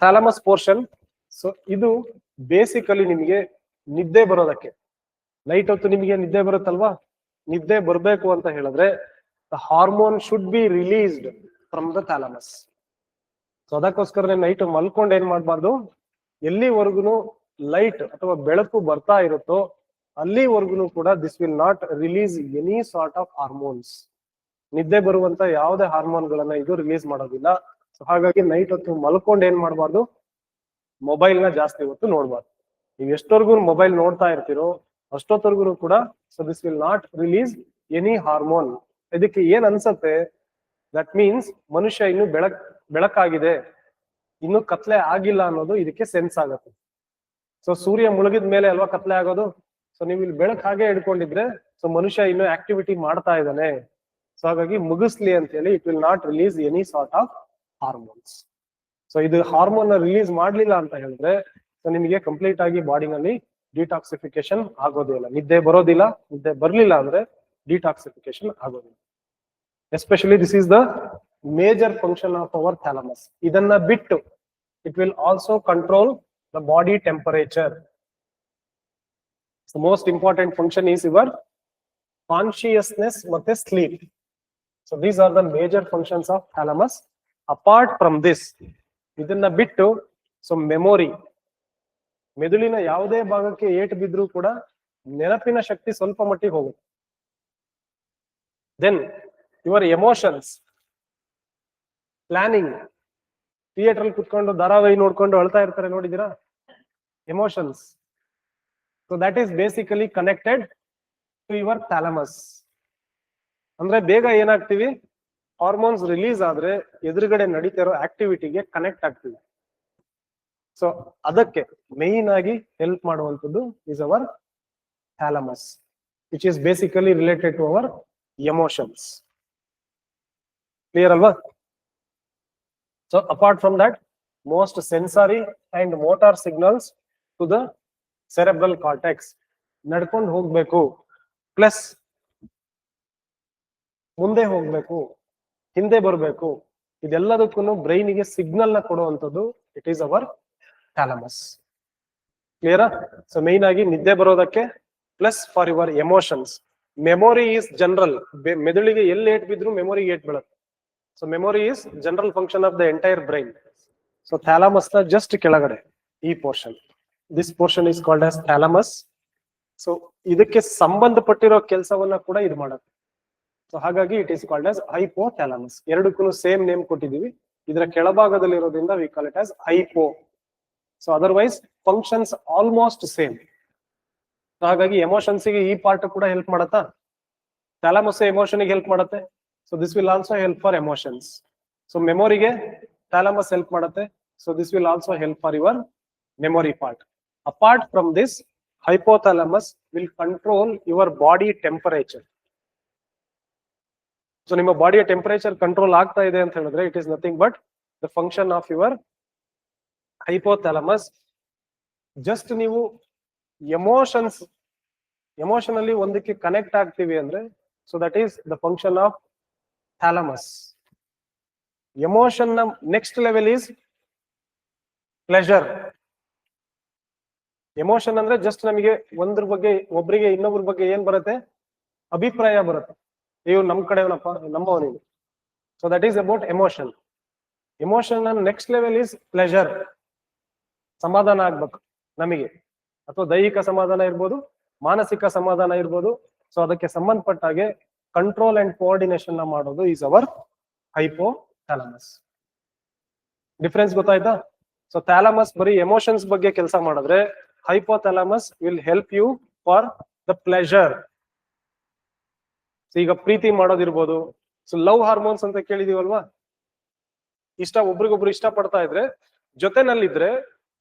ಥ್ಯಾಲಮಸ್ portion so ಇದು basically ನಿಮಗೆ ನಿದ್ದೆ ಬರೋದಕ್ಕೆ. ನೈಟ್ ಹೊತ್ತು ನಿಮಗೆ ನಿದ್ದೆ ಬರುತ್ತಲ್ವಾ? ನಿದ್ದೆ ಬರಬೇಕು ಅಂತ ಹೇಳಿದ್ರೆ the hormone should be released from the thalamus so ಅದಕ್ಕೋಸ್ಕರ ನೈಟ್ ಮಲ್ಕೊಂಡು ಏನ್ ಮಾಡಬಾರ್ದು? ಎಲ್ಲಿವರೆಗೂ ಲೈಟ್ ಅಥವಾ ಬೆಳಕು ಬರ್ತಾ ಇರುತ್ತೋ, ಅಲ್ಲಿವರೆಗೂ ಕೂಡ this will not release any sort of hormones ನಿದ್ದೆ ಬರುವಂತ ಯಾವುದೇ ಹಾರ್ಮೋನ್ಗಳನ್ನ ಇದು ರಿಲೀಸ್ ಮಾಡೋದಿಲ್ಲ. ಸೊ ಹಾಗಾಗಿ ನೈಟ್ ಹೊತ್ತು ಮಲ್ಕೊಂಡು ಏನ್ ಮಾಡಬಾರ್ದು? ಮೊಬೈಲ್ನ ಜಾಸ್ತಿ ಹೊತ್ತು ನೋಡಬಾರ್ದು. ನೀವು ಎಷ್ಟೋರ್ಗು ಮೊಬೈಲ್ ನೋಡ್ತಾ ಇರ್ತೀರೋ ಅಷ್ಟೊತ್ತವರೆಗೂ ಕೂಡ so this will not release any hormone ಇದಕ್ಕೆ ಏನ್ ಅನ್ಸತ್ತೆ? ದಟ್ ಮೀನ್ಸ್ ಮನುಷ್ಯ ಇನ್ನು ಬೆಳಕ್, ಬೆಳಕಾಗಿದೆ. ಇನ್ನು ಕತ್ಲೆ ಆಗಿಲ್ಲ ಅನ್ನೋದು ಇದಕ್ಕೆ ಸೆನ್ಸ್ ಆಗುತ್ತೆ. ಸೊ ಸೂರ್ಯ ಮುಳುಗಿದ ಮೇಲೆ ಅಲ್ವಾ ಕತ್ಲೆ ಆಗೋದು? ಸೊ ನೀವು ಇಲ್ಲಿ ಬೆಳಕ್ ಹಾಗೆ ಹಿಡ್ಕೊಂಡಿದ್ರೆ ಸೊ ಮನುಷ್ಯ ಇನ್ನು ಆಕ್ಟಿವಿಟಿ ಮಾಡ್ತಾ ಇದ್ದಾನೆ. ಸೊ ಹಾಗಾಗಿ ಮುಗಿಸ್ಲಿ ಅಂತ ಹೇಳಿ it will not release any sort of hormones so ಇದು ಹಾರ್ಮೋನ್ ರಿಲೀಸ್ ಮಾಡ್ಲಿಲ್ಲ ಅಂತ ಹೇಳಿದ್ರೆ ಸೊ ನಿಮಗೆ ಕಂಪ್ಲೀಟ್ ಆಗಿ ಬಾಡಿನಲ್ಲಿ ಡಿಟಾಕ್ಸಿಫಿಕೇಶನ್ ಆಗೋದಿಲ್ಲ. ನಿದ್ದೆ ಬರೋದಿಲ್ಲ, ನಿದ್ದೆ ಬರ್ಲಿಲ್ಲ ಅಂದ್ರೆ ಡಿಟಾಕ್ಸಿಫಿಕೇಶನ್ ಆಗೋದಿಲ್ಲ. Especially this is the major function of our thalamus ಇದನ್ನ ಬಿಟ್ಟು it will also control the body temperature most important function is your consciousness ಮತ್ತೆ sleep so these are the major functions of thalamus apart from this ಇದನ್ನ ಬಿಟ್ಟು so memory ಮೆದುಳಿನ ಯಾವುದೇ ಭಾಗಕ್ಕೆ ಏಟು ಬಿದ್ರೂ ಕೂಡ ನೆನಪಿನ ಶಕ್ತಿ ಸ್ವಲ್ಪ ಮಟ್ಟಿಗೆ ಹೋಗುತ್ತೆ. Then your emotions planning theatre ಅಲ್ಲಿ ಕುತ್ಕೊಂಡು ಧಾರಾವಾಹಿ ನೋಡ್ಕೊಂಡು ಅಳ್ತಾ ಇರ್ತಾರೆ ನೋಡಿದೀರಾ emotions so that is basically connected to your thalamus ಅಂದ್ರೆ ಬೇಗ ಏನಾಗ್ತೀವಿ? ಹಾರ್ಮೋನ್ಸ್ ರಿಲೀಸ್ ಆದ್ರೆ ಎದುರುಗಡೆ ನಡೀತಿರೋ ಆಕ್ಟಿವಿಟಿಗೆ ಕನೆಕ್ಟ್ ಆಗ್ತಿದೆ. ಸೊ ಅದಕ್ಕೆ ಮೇನ್ ಆಗಿ ಹೆಲ್ಪ್ ಮಾಡುವಂಥದ್ದು is our thalamus which is basically related to our emotions clear ಅಲ್ವಾ? So apart from that most sensory and motor signals to the cerebral cortex ನಡ್ಕೊಂಡು ಹೋಗ್ಬೇಕು. ಪ್ಲಸ್ ಮುಂದೆ ಹೋಗ್ಬೇಕು. ಹಿಂದೆ ಬರಬೇಕು. ಇದೆಲ್ಲದಕ್ಕೂ ಬ್ರೈನಿಗೆ ಸಿಗ್ನಲ್ನ ಕೊಡುವಂಥದ್ದು ಇಟ್ ಈಸ್ ಅವರ್ ಥ್ಯಾಲಮಸ್ ಕ್ಲಿಯರಾ ಸೊ ಮೇನ್ ಆಗಿ ನಿದ್ದೆ ಬರೋದಕ್ಕೆ plus for your emotions memory is general ಮೆದುಳಿಗೆ ಎಲ್ಲಿ ಏಟ್ ಬಿದ್ರು ಮೆಮೊರಿ ಏಟ್ ಬೀಳುತ್ತೆ. So memory is general function of the entire brain so ಥ್ಯಾಲಮಸ್ನ just ಕೆಳಗಡೆ, ಈ portion this portion is called as thalamus so ಇದಕ್ಕೆ ಸಂಬಂಧಪಟ್ಟಿರೋ ಕೆಲಸವನ್ನ ಕೂಡ ಇದು ಮಾಡುತ್ತೆ. ಸೊ ಹಾಗಾಗಿ it is called as hypothalamus ಎರಡಕ್ಕೂ ಸೇಮ್ ನೇಮ್ ಕೊಟ್ಟಿದೀವಿ ಇದರ ಕೆಳಭಾಗದಲ್ಲಿ ಇರೋದ್ರಿಂದ we call it as hypo so otherwise functions almost same ಹಾಗಾಗಿ ಎಮೋಷನ್ಸ್ಗೆ ಈ ಪಾರ್ಟ್ ಕೂಡ ಹೆಲ್ಪ್ ಮಾಡತ್ತಾ? ಥ್ಯಾಲಮಸ್ ಎಮೋಷನ್ಗೆ ಹೆಲ್ಪ್ ಮಾಡುತ್ತೆ. So this will also help for emotions so ಮೆಮೊರಿಗೆ thalamus help ಮಾಡುತ್ತೆ. So this will also help for your memory part apart from this hypothalamus will control your body temperature. So ನಿಮ್ಮ ಬಾಡಿಯ temperature control ಆಗ್ತಾ ಇದೆ ಅಂತ ಹೇಳಿದ್ರೆ it is nothing but the function of your hypothalamus just ನೀವು emotions emotionally ಒಂದಕ್ಕೆ connect ಆಗ್ತೀವಿ ಅಂದ್ರೆ so that is the function of thalamus ಎಮೋಷನ್ನ next level is pleasure emotion ಅಂದ್ರೆ ಜಸ್ಟ್ ನಮಗೆ ಒಂದ್ರ ಬಗ್ಗೆ, ಒಬ್ರಿಗೆ ಇನ್ನೊಬ್ರ ಬಗ್ಗೆ ಏನ್ ಬರುತ್ತೆ? ಅಭಿಪ್ರಾಯ ಬರುತ್ತೆ. ಇವ್ ನಮ್ ಕಡೆಯವನಪ್ಪ ನಮ್ಮವನಿಗೆ so that is about emotion emotion next level is pleasure ಸಮಾಧಾನ ಆಗ್ಬೇಕು ನಮಗೆ. ಅಥವಾ ದೈಹಿಕ ಸಮಾಧಾನ ಇರ್ಬೋದು, ಮಾನಸಿಕ ಸಮಾಧಾನ ಇರ್ಬೋದು. ಸೊ ಅದಕ್ಕೆ ಸಂಬಂಧಪಟ್ಟ ಹಾಗೆ ಕಂಟ್ರೋಲ್ ಅಂಡ್ ಕೋಆರ್ಡಿನೇಷನ್ನ ಮಾಡೋದು is our hypothalamus difference ಗೊತ್ತಾಯ್ತಾ? ಸೊ ಥ್ಯಾಲಮಸ್ ಬರೀ ಎಮೋಷನ್ಸ್ ಬಗ್ಗೆ ಕೆಲಸ ಮಾಡಿದ್ರೆ hypothalamus will help you for the pleasure ಈಗ ಪ್ರೀತಿ ಮಾಡೋದಿರ್ಬೋದು. ಸೊ ಲವ್ ಹಾರ್ಮೋನ್ಸ್ ಅಂತ ಕೇಳಿದೀವಲ್ವಾ? ಇಷ್ಟ, ಒಬ್ರಿಗೊಬ್ರು ಇಷ್ಟ ಪಡ್ತಾ ಇದ್ರೆ, ಜೊತೆನಲ್ಲಿದ್ರೆ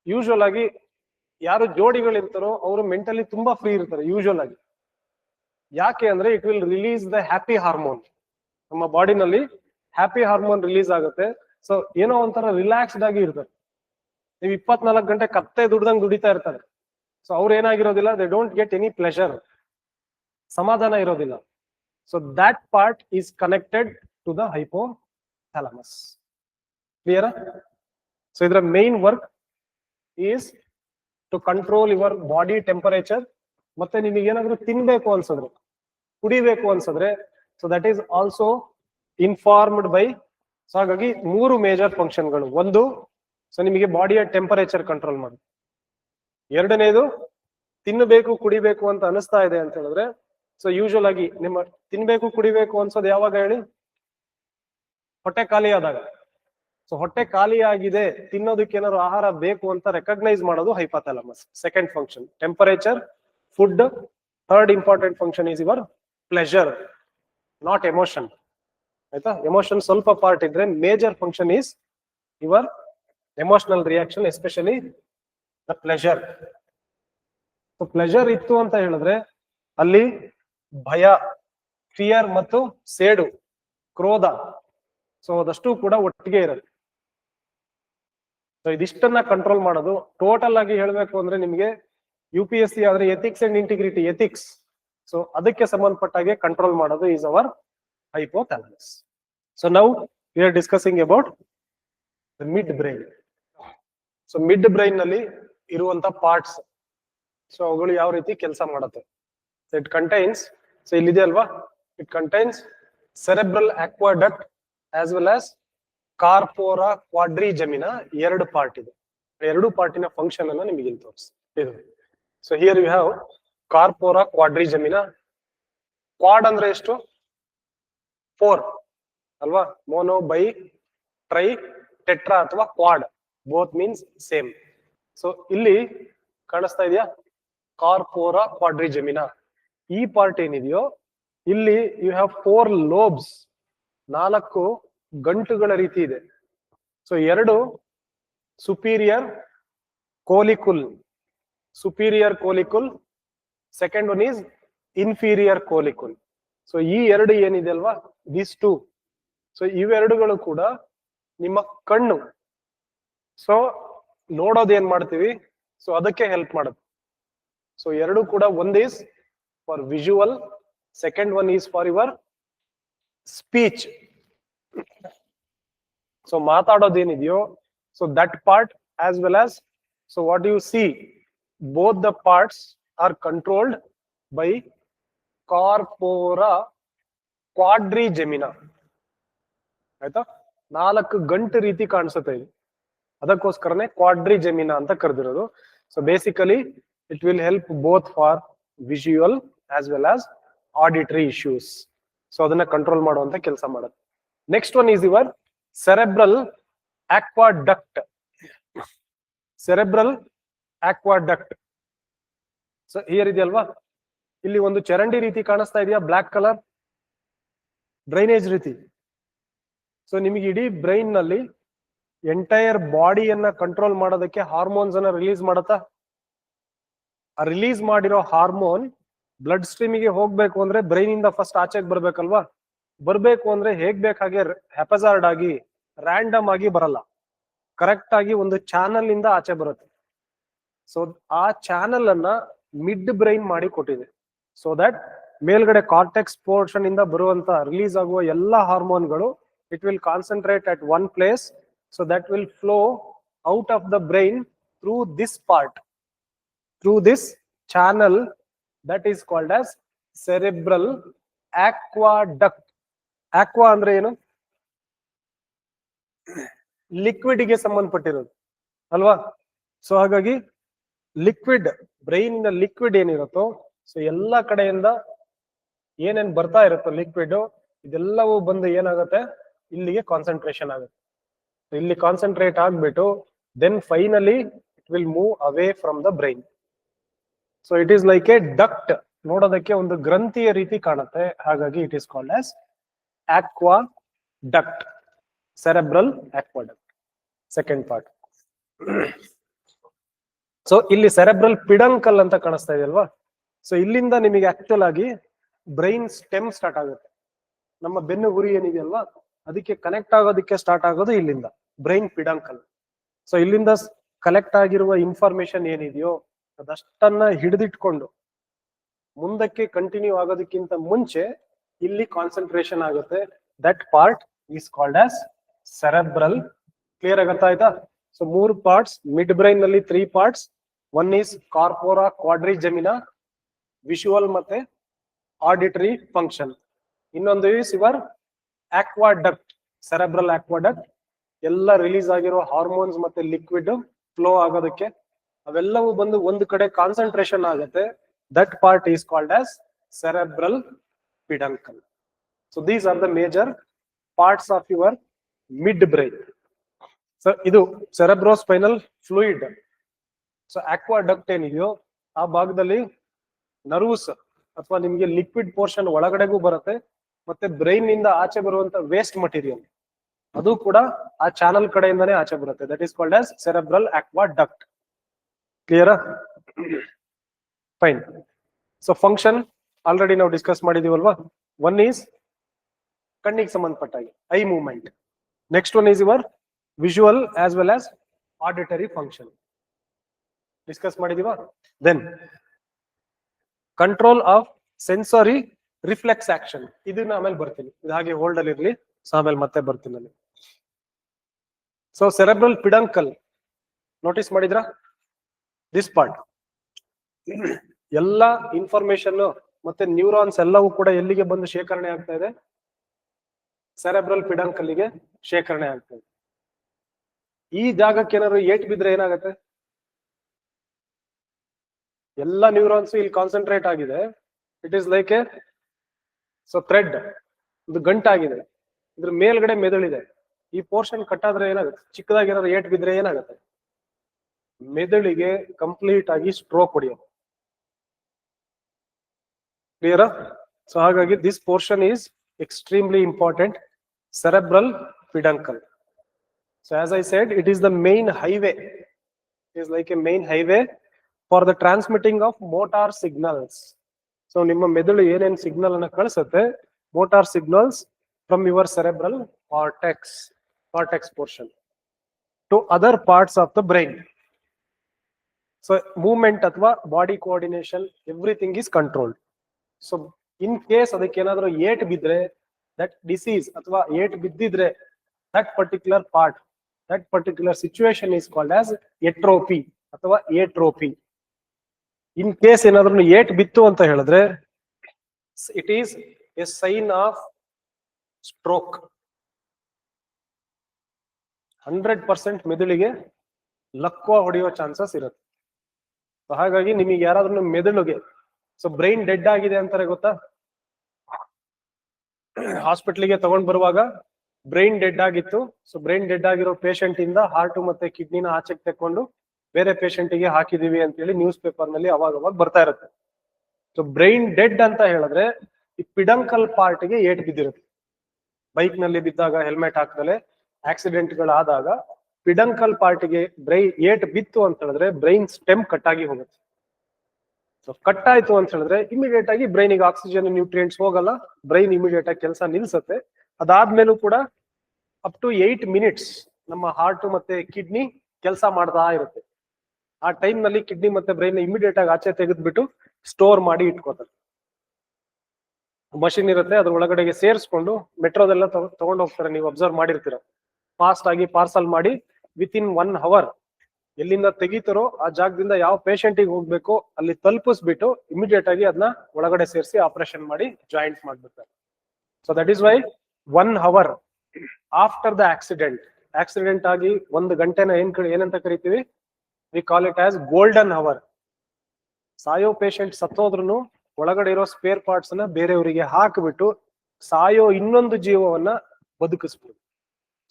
ಯೂಶುವಲ್ ಆಗಿ ಯಾರು ಜೋಡಿಗಳಿರ್ತಾರೋ ಅವರು ಮೆಂಟಲಿ ತುಂಬಾ ಫ್ರೀ ಇರ್ತಾರೆ ಯೂಶುವಲ್ ಆಗಿ. ಯಾಕೆ ಅಂದ್ರೆ it will release the happy hormone ನಮ್ಮ ಬಾಡಿನಲ್ಲಿ ಹ್ಯಾಪಿ ಹಾರ್ಮೋನ್ ರಿಲೀಸ್ ಆಗುತ್ತೆ. ಸೊ ಏನೋ ಒಂಥರ ರಿಲ್ಯಾಕ್ಸ್ಡ್ ಆಗಿ ಇರ್ತಾರೆ. ನೀವು ಇಪ್ಪತ್ನಾಲ್ಕು ಗಂಟೆ ಕತ್ತೆ ದುಡ್ದಂಗೆ ದುಡಿತಾ ಇರ್ತಾರೆ. ಸೊ ಅವ್ರು ಏನಾಗಿರೋದಿಲ್ಲ they don't get any pleasure ಸಮಾಧಾನ ಇರೋದಿಲ್ಲ. So that part is connected to the hypothalamus. Clear? Clear so main main work is to control body temperature ಮತ್ತೆ ನಿಮಗೆ ಏನಾದ್ರು ತಿನ್ಬೇಕು ಅನ್ಸಿದ್ರೆ, ಕುಡಿಬೇಕು ಅನ್ಸಿದ್ರೆ so that is also informed by so ಹಾಗಾಗಿ ಮೂರು ಮೇಜರ್ ಫಂಕ್ಷನ್ಗಳು ಒಂದು ಸೊ ನಿಮಗೆ ಬಾಡಿಯ ಟೆಂಪರೇಚರ್ ಕಂಟ್ರೋಲ್ ಮಾಡಿ ಎರಡನೇದು, ತಿನ್ನಬೇಕು, ಕುಡಿಬೇಕು ಅಂತ ಅನಿಸ್ತಾ ಇದೆ ಅಂತ ಹೇಳಿದ್ರೆ ಸೊ ಯೂಶುವಲ್ ಆಗಿ ನಿಮ್ಮ ತಿನ್ಬೇಕು, ಕುಡಿಬೇಕು ಅನ್ಸೋದು ಯಾವಾಗ ಹೇಳಿ? ಹೊಟ್ಟೆ ಖಾಲಿ ಆದಾಗ. ಸೊ ಹೊಟ್ಟೆ ಖಾಲಿ ಆಗಿದೆ, ತಿನ್ನೋದಕ್ಕೆ ಏನಾದ್ರು ಆಹಾರ ಬೇಕು ಅಂತ ರೆಕಗ್ನೈಸ್ ಮಾಡೋದು hypothalamus second function temperature food third important function is your pleasure not emotion ಆಯ್ತಾ? ಎಮೋಷನ್ ಸ್ವಲ್ಪ ಪಾರ್ಟ್ ಇದ್ರೆ major function is your emotional reaction especially the pleasure so pleasure ಇತ್ತು ಅಂತ ಹೇಳಿದ್ರೆ ಅಲ್ಲಿ ಭಯ ಫಿಯರ್ ಮತ್ತು ಸೇಡು, ಕ್ರೋಧ. ಸೊ ಅದಷ್ಟು ಕೂಡ ಒಟ್ಟಿಗೆ ಇರುತ್ತೆ. ಸೊ ಇದಿಷ್ಟನ್ನ ಕಂಟ್ರೋಲ್ ಮಾಡೋದು. ಟೋಟಲ್ ಆಗಿ ಹೇಳ್ಬೇಕು ಅಂದ್ರೆ ನಿಮಗೆ ಯು ಪಿ ಎಸ್ ಸಿ ಆದ್ರೆ ethics and integrity ethics so ಅದಕ್ಕೆ ಸಂಬಂಧಪಟ್ಟಾಗೆ ಕಂಟ್ರೋಲ್ ಮಾಡೋದು is our hypothalamus so now we are discussing about mid brain so mid ಬ್ರೈನ್ನಲ್ಲಿ ಇರುವಂತ ಪಾರ್ಟ್ಸ್ ಸೊ ಅವುಗಳು ಯಾವ ರೀತಿ ಕೆಲಸ ಮಾಡುತ್ತೆ? ಇಟ್ ಕಂಟೈನ್ಸ್ ಸೊ ಇಲ್ಲಿದೆ ಅಲ್ವಾ? It contains cerebral aqueduct as well as corpora quadrigemina ಎರಡು ಪಾರ್ಟ್ ಇದೆ. ಎರಡು ಪಾರ್ಟಿನ ಫಂಕ್ಷನ್ ಅನ್ನ ನಿಮಗೆ ಇಲ್ಲಿ ತೋರಿಸ್ ಇದು. So here you have corpora quadrigemina quad ಅಂದ್ರೆ ಎಷ್ಟು? ಫೋರ್ ಅಲ್ವಾ? ಮೋನೋ ಬೈ ಟ್ರೈ ಟೆಟ್ರಾ ಅಥವಾ quad both means same so ಇಲ್ಲಿ ಕಾಣಿಸ್ತಾ ಇದೆಯಾ? ಕಾರ್ಪೋರಾ ಕ್ವಾಡ್ರಿ ಜಮಿನ ಈ ಪಾರ್ಟ್ ಏನಿದೆಯೋ, ಇಲ್ಲಿ ಯು ಹ್ಯಾವ್ ಫೋರ್ ಲೋಬ್ಸ್ ನಾಲ್ಕು ಗಂಟುಗಳ ರೀತಿ ಇದೆ. ಸೊ ಎರಡು superior colliculus superior colliculus second one is inferior colliculus so ಈ ಎರಡು ಏನಿದೆ ಅಲ್ವಾ? ದಿಸ್ ಟು ಸೊ ಇವೆರಡುಗಳು ಕೂಡ ನಿಮ್ಮ ಕಣ್ಣು. ಸೊ ನೋಡೋದೇನ್ ಮಾಡ್ತೀವಿ? ಸೊ ಅದಕ್ಕೆ ಹೆಲ್ಪ್ ಮಾಡುತ್ತೆ. ಸೊ ಎರಡು ಕೂಡ ಒಂದ್ is for visual second one is for your speech so ಮಾತಾಡೋದೇನಿದೆಯೋ so that part as well as so what you see both the parts are controlled by corpora quadrigemina ಆಯ್ತಾ? ನಾಲ್ಕು ಗಂಟು ರೀತಿ ಕಾಣಿಸುತ್ತೆ ಇದು. ಅದಕ್ಕೋಸ್ಕರನೇ ಕ್ವಾಡ್ರಿ ಜೆಮಿನ ಅಂತ ಕರೆದಿರೋದು. So basically it will help both for visual as well as auditory issues so ಅದನ್ನ control ಮಾಡುವಂತ ಕೆಲಸ ಮಾಡುತ್ತೆ. Next one is your cerebral aqueduct cerebral aqueduct so here ಇದೆಯಲ್ವಾ? ಇಲ್ಲಿ ಒಂದು ಚರಂಡಿ ರೀತಿ ಕಾಣಿಸ್ತಾ ಇದೆಯಾ? ಬ್ಲಾಕ್ ಕಲರ್ ಡ್ರೈನೇಜ್ ರೀತಿ. ಸೊ ನಿಮಗೆ ಇಡೀ ಬ್ರೈನ್ನಲ್ಲಿ ಎಂಟೈರ್ ಬಾಡಿಯನ್ನ ಕಂಟ್ರೋಲ್ ಮಾಡೋದಕ್ಕೆ ಹಾರ್ಮೋನ್ಸ್ ಅನ್ನ ರಿಲೀಸ್ ಮಾಡತ್ತಾ? ರಿಲೀಸ್ ಮಾಡಿರೋ ಹಾರ್ಮೋನ್ ಬ್ಲಡ್ ಸ್ಟ್ರೀಮಿಗೆ ಹೋಗ್ಬೇಕು ಅಂದ್ರೆ ಬ್ರೈನ್ ಇಂದ ಫಸ್ಟ್ ಆಚೆಗೆ ಬರ್ಬೇಕಲ್ವಾ? ಬರ್ಬೇಕು ಅಂದ್ರೆ ಹೇಗ್ ಬೇಕಾಗೆ ಹೆಪಜಾರ್ಡ್ ಆಗಿ ರ್ಯಾಂಡಮ್ ಆಗಿ ಬರಲ್ಲ. ಕರೆಕ್ಟ್ ಆಗಿ ಒಂದು ಚಾನಲ್ ಇಂದ ಆಚೆ ಬರುತ್ತೆ. ಸೊ ಆ ಚಾನಲ್ ಅನ್ನ ಮಿಡ್ ಬ್ರೈನ್ ಮಾಡಿ ಕೊಟ್ಟಿದೆ. ಸೊ ದಟ್ ಮೇಲ್ಗಡೆ ಕಾರ್ಟೆಕ್ಸ್ ಪೋರ್ಷನ್ ಇಂದ ಬರುವಂತ ರಿಲೀಸ್ ಆಗುವ ಎಲ್ಲ ಹಾರ್ಮೋನ್ಗಳು it will concentrate at one place so that will flow out of the brain through this part through this channel that is called as cerebral aqueduct aqua ಅಂದ್ರೆ ಏನು? ಲಿಕ್ವಿಡ್ಗೆ ಸಂಬಂಧಪಟ್ಟಿರೋದು. ಅಲ್ವಾ? ಸೊ ಹಾಗಾಗಿ ಲಿಕ್ವಿಡ್ ಬ್ರೈನ್ ಲಿಕ್ವಿಡ್ ಏನಿರುತ್ತೋ so ಎಲ್ಲ ಕಡೆಯಿಂದ ಏನೇನ್ ಬರ್ತಾ ಇರುತ್ತೋ ಲಿಕ್ವಿಡ್ ಇದೆಲ್ಲವೂ ಬಂದು ಏನಾಗುತ್ತೆ? ಇಲ್ಲಿಗೆ ಕಾನ್ಸಂಟ್ರೇಷನ್ ಆಗುತ್ತೆ. ಇಲ್ಲಿ ಕಾನ್ಸಂಟ್ರೇಟ್ ಆಗ್ಬಿಟ್ಟು then finally it will move away from the brain so it is like a duct ನೋಡೋದಕ್ಕೆ ಒಂದು ಗ್ರಂಥಿಯ ರೀತಿ ಕಾಣುತ್ತೆ. ಹಾಗಾಗಿ it is called as aqueduct cerebral aqueduct second part so ಇಲ್ಲಿ ಸೆರೆಬ್ರಲ್ ಪಿಡಂಕಲ್ ಅಂತ ಕಾಣಿಸ್ತಾ ಇದೆ ಅಲ್ವಾ? ಸೊ ಇಲ್ಲಿಂದ ನಿಮಗೆ ಆಕ್ಚುಲ್ ಆಗಿ ಬ್ರೈನ್ ಸ್ಟೆಮ್ ಸ್ಟಾರ್ಟ್ ಆಗುತ್ತೆ. ನಮ್ಮ ಬೆನ್ನು ಗುರಿ ಏನಿದೆಯಲ್ವಾ ಅದಕ್ಕೆ ಕನೆಕ್ಟ್ ಆಗೋದಕ್ಕೆ ಸ್ಟಾರ್ಟ್ ಆಗೋದು ಇಲ್ಲಿಂದ. ಬ್ರೈನ್ ಪಿಡಂಕಲ್ ಸೊ ಇಲ್ಲಿಂದ ಕಲೆಕ್ಟ್ ಆಗಿರುವ ಇನ್ಫಾರ್ಮೇಶನ್ ಏನಿದೆಯೋ ಅದಷ್ಟನ್ನ ಹಿಡಿದಿಟ್ಕೊಂಡು ಮುಂದಕ್ಕೆ ಕಂಟಿನ್ಯೂ ಆಗೋದಕ್ಕಿಂತ ಮುಂಚೆ ಇಲ್ಲಿ ಕಾನ್ಸಂಟ್ರೇಷನ್ ಆಗುತ್ತೆ. That part is called as cerebral clear ಆಗತ್ತಾ ಆಯ್ತಾ? ಸೊ ಮೂರು parts mid ಬ್ರೈನ್ನಲ್ಲಿ three parts one is corpora quadrigemina visual ಮತ್ತೆ ಆಡಿಟರಿ ಫಂಕ್ಷನ್ ಇನ್ನೊಂದು is your aqueduct cerebral aqueduct ಎಲ್ಲ ರಿಲೀಸ್ ಆಗಿರೋ ಹಾರ್ಮೋನ್ಸ್ ಮತ್ತೆ ಲಿಕ್ವಿಡ್ ಫ್ಲೋ ಆಗೋದಕ್ಕೆ ಅವೆಲ್ಲವೂ ಬಂದು ಒಂದು ಕಡೆ ಕಾನ್ಸಂಟ್ರೇಷನ್ ಆಗುತ್ತೆ. That part is called as cerebral peduncle so these are the major parts of your mid brain so ಇದು ಸೆರೆಬ್ರೋಸ್ಪೈನಲ್ ಫ್ಲೂಯಿಡ್ ಸೊ ಆಕ್ವಾಡಕ್ಟ್ ಏನಿದೆಯೋ, ಆ ಭಾಗದಲ್ಲಿ ನರ್ವ್ಸ್ ಅಥವಾ ನಿಮಗೆ ಲಿಕ್ವಿಡ್ ಪೋರ್ಷನ್ ಒಳಗಡೆಗೂ ಬರುತ್ತೆ, ಮತ್ತೆ ಬ್ರೈನ್ನಿಂದ ಆಚೆ ಬರುವಂತ ವೇಸ್ಟ್ ಮಟೀರಿಯಲ್ ಅದು ಕೂಡ ಆ ಚಾನಲ್ ಕಡೆಯಿಂದಾನೇ ಆಚೆ ಬರುತ್ತೆ. That is called as cerebral aqueduct clear fine so function already ನಾವು ಡಿಸ್ಕಸ್ ಮಾಡಿದೀವಲ್ವಾ? ಒನ್ ಈಸ್ ಕಣ್ಣಿಗೆ ಸಂಬಂಧಪಟ್ಟಾಗಿ eye movement next one is your visual as well as auditory function discuss ಮಾಡಿದೀವಾ? Then control of sensory reflex action ಇದನ್ನ ಆಮೇಲೆ ಬರ್ತೀನಿ. ಇದು ಹಾಗೆ hold ಅಲ್ಲಿ ಇರ್ಲಿ, ಸೊ ಆಮೇಲೆ ಮತ್ತೆ ಬರ್ತೀನಿ ಅಲ್ಲಿ ಸೊ ಸೆರೆಬ್ರಲ್ ಪಿಡಂಕಲ್ ನೋಟಿಸ್ ಮಾಡಿದ್ರಾ? ದಿಸ್ ಪಾರ್ಟ್ ಎಲ್ಲ ಇನ್ಫಾರ್ಮೇಶನ್ ಮತ್ತೆ ನ್ಯೂರಾನ್ಸ್ ಎಲ್ಲವೂ ಕೂಡ ಎಲ್ಲಿಗೆ ಬಂದು ಶೇಖರಣೆ ಆಗ್ತಾ ಇದೆ? ಸೆರೆಬ್ರಲ್ ಪಿಡಂಕಲ್ಲಿಗೆ ಶೇಖರಣೆ ಆಗ್ತಾ ಇದೆ. ಈ ಜಾಗಕ್ಕೆ ಏನಾದ್ರು ಏಟ್ ಬಿದ್ರೆ ಏನಾಗತ್ತೆ? ಎಲ್ಲ ನ್ಯೂರಾನ್ಸ್ ಇಲ್ಲಿ ಕಾನ್ಸಂಟ್ರೇಟ್ ಆಗಿದೆ. It is like a so thread ಇದು ಗಂಟಾಗಿದೆ. ಇದ್ರ ಮೇಲ್ಗಡೆ ಮೆದುಳಿದೆ. ಈ ಪೋರ್ಷನ್ ಕಟ್ಟಾದ್ರೆ ಏನಾಗುತ್ತೆ? ಚಿಕ್ಕದಾಗಿ ಏನಾದ್ರು ಏಟ್ ಬಿದ್ರೆ ಏನಾಗುತ್ತೆ? ಮೆದುಳಿಗೆ ಕಂಪ್ಲೀಟ್ ಆಗಿ ಸ್ಟ್ರೋಕ್ ಹೊಡೆಯೋದು. ಕ್ಲಿಯರ್ ಸೊ ಹಾಗಾಗಿ this portion is extremely important cerebral peduncle so as I said it is the main highway is like a main highway for the transmitting of motor signals so ನಿಮ್ಮ ಮೆದುಳು ಏನೇನ್ signal ಅನ್ನ ಕಳಿಸುತ್ತೆ? Motor signals from your cerebral cortex cortex portion to other parts of the brain so movement ಅಥವಾ body coordination everything is controlled so in case ಅದಕ್ಕೆ ಏನಾದರೂ ಏಟ್ ಬಿದ್ರೆ that disease ಅಥವಾ ಏಟ್ ಬಿದ್ದಿದ್ರೆ that particular part that particular situation is called as atrophy ಅಥವಾ atrophy in case ಏನಾದ್ರೂ ಏಟ್ ಬಿತ್ತು ಅಂತ ಹೇಳಿದ್ರೆ it is a sign of stroke hundred percent ಮೆದುಳಿಗೆ ಲಕ್ಕೋ ಹೊಡೆಯೋ ಚಾನ್ಸಸ್ ಇರುತ್ತೆ. So, ಹಾಗಾಗಿ ನಿಮಗೆ ಯಾರಾದ್ರೂ ಮೆದುಳುಗೆ ಸೊ ಬ್ರೈನ್ ಡೆಡ್ ಆಗಿದೆ ಅಂತಾರೆ ಗೊತ್ತಾ? ಹಾಸ್ಪಿಟ್ಲಿಗೆ ತಗೊಂಡ್ ಬರುವಾಗ ಬ್ರೈನ್ ಡೆಡ್ ಆಗಿತ್ತು. ಸೊ ಬ್ರೈನ್ ಡೆಡ್ ಆಗಿರೋ ಪೇಷಂಟ್ ಇಂದ ಹಾರ್ಟ್ ಮತ್ತೆ ಕಿಡ್ನಿನ ಆಚೆಗೆ ತಕೊಂಡು ಬೇರೆ ಪೇಷಂಟ್ಗೆ ಹಾಕಿದೀವಿ ಅಂತ ಹೇಳಿ ನ್ಯೂಸ್ ಪೇಪರ್ನಲ್ಲಿ ಅವಾಗ ಅವಾಗ ಬರ್ತಾ ಇರುತ್ತೆ. ಸೊ ಬ್ರೈನ್ ಡೆಡ್ ಅಂತ ಹೇಳಿದ್ರೆ ಈ ಪಿಡಂಕಲ್ ಪಾರ್ಟ್ಗೆ ಏಟ್ ಬಿದ್ದಿರುತ್ತೆ. ಬೈಕ್ನಲ್ಲಿ ಬಿದ್ದಾಗ ಹೆಲ್ಮೆಟ್ ಹಾಕ್ದಲೆ ಆಕ್ಸಿಡೆಂಟ್ ಗಳಾದಾಗ ಪಿಡಂಕಲ್ ಪಾರ್ಟಿಗೆ ಬ್ರೈನ್ ಏಟ್ ಬಿತ್ತು ಅಂತ ಹೇಳಿದ್ರೆ ಬ್ರೈನ್ ಸ್ಟೆಮ್ ಕಟ್ ಆಗಿ ಹೋಗುತ್ತೆ. ಸೊ ಕಟ್ ಆಯ್ತು ಅಂತ ಹೇಳಿದ್ರೆ ಇಮಿಡಿಯೇಟ್ ಆಗಿ ಬ್ರೈನಿಗೆ ಆಕ್ಸಿಜನ್ ನ್ಯೂಟ್ರಿಯೆಂಟ್ಸ್ ಹೋಗಲ್ಲ ಬ್ರೈನ್ ಇಮಿಡಿಯೇಟ್ ಆಗಿ ಕೆಲಸ ನಿಲ್ಸತ್ತೆ. ಅದಾದ್ಮೇಲೂ ಕೂಡ ಅಪ್ ಟು ಏಟ್ ಮಿನಿಟ್ಸ್ ನಮ್ಮ ಹಾರ್ಟ್ ಮತ್ತೆ ಕಿಡ್ನಿ ಕೆಲಸ ಮಾಡ್ತಾ ಇರುತ್ತೆ. ಆ ಟೈಮ್ನಲ್ಲಿ ಕಿಡ್ನಿ ಮತ್ತೆ ಬ್ರೈನ್ ಇಮಿಡಿಯೇಟ್ ಆಗಿ ಆಚೆ ತೆಗೆದ್ಬಿಟ್ಟು ಸ್ಟೋರ್ ಮಾಡಿ ಇಟ್ಕೋತಾರೆ. ಮಷಿನ್ ಇರುತ್ತೆ, ಅದ್ರ ಒಳಗಡೆಗೆ ಸೇರಿಸ್ಕೊಂಡು ಮೆಟ್ರೋದೆಲ್ಲ ತಗೊಂಡು ಹೋಗ್ತಾರೆ, ನೀವು ಅಬ್ಸರ್ವ್ ಮಾಡಿರ್ತೀರ. ಫಾಸ್ಟ್ ಆಗಿ ಪಾರ್ಸಲ್ ಮಾಡಿ ವಿತ್ ಇನ್ ಒನ್ ಅವರ್ ಎಲ್ಲಿಂದ ತೆಗಿತಾರೋ ಆ ಜಾಗದಿಂದ ಯಾವ ಪೇಷಂಟಿಗೆ ಹೋಗ್ಬೇಕು ಅಲ್ಲಿ ತಲುಪಿಸ್ಬಿಟ್ಟು ಇಮಿಡಿಯೇಟ್ ಆಗಿ ಅದನ್ನ ಒಳಗಡೆ ಸೇರಿಸಿ ಆಪರೇಷನ್ ಮಾಡಿ ಜಾಯಿಂಟ್ ಮಾಡ್ಬಿಡ್ತಾರೆ. So that is why one hour after the accident accident ಆಗಿ ಒಂದು ಗಂಟೆನ ಏನ್ ಏನಂತ ಕರಿತೀವಿ? We call it as golden hour ಸಾಯೋ ಪೇಷಂಟ್ ಸತ್ತೋದ್ರು ಒಳಗಡೆ ಇರೋ ಸ್ಪೇರ್ ಪಾರ್ಟ್ಸ್ನ ಬೇರೆಯವರಿಗೆ ಹಾಕಿಬಿಟ್ಟು ಸಾಯೋ ಇನ್ನೊಂದು ಜೀವವನ್ನ ಬದುಕಿಸ್ಬೋದು.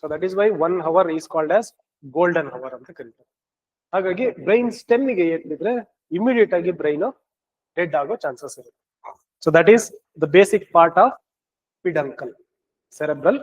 So that is why one hour is called as golden hour ಅಂತ ಕರೀತಾರೆ. ಹಾಗಾಗಿ ಬ್ರೈನ್ ಸ್ಟೆಮ್ಮಿಗೆ ಏನಿದ್ರೆ ಇಮಿಡಿಯೇಟ್ ಆಗಿ ಬ್ರೈನ್ ಡೆಡ್ ಆಗೋ ಚಾನ್ಸಸ್ ಇರುತ್ತೆ. So that is the basic part of peduncle cerebral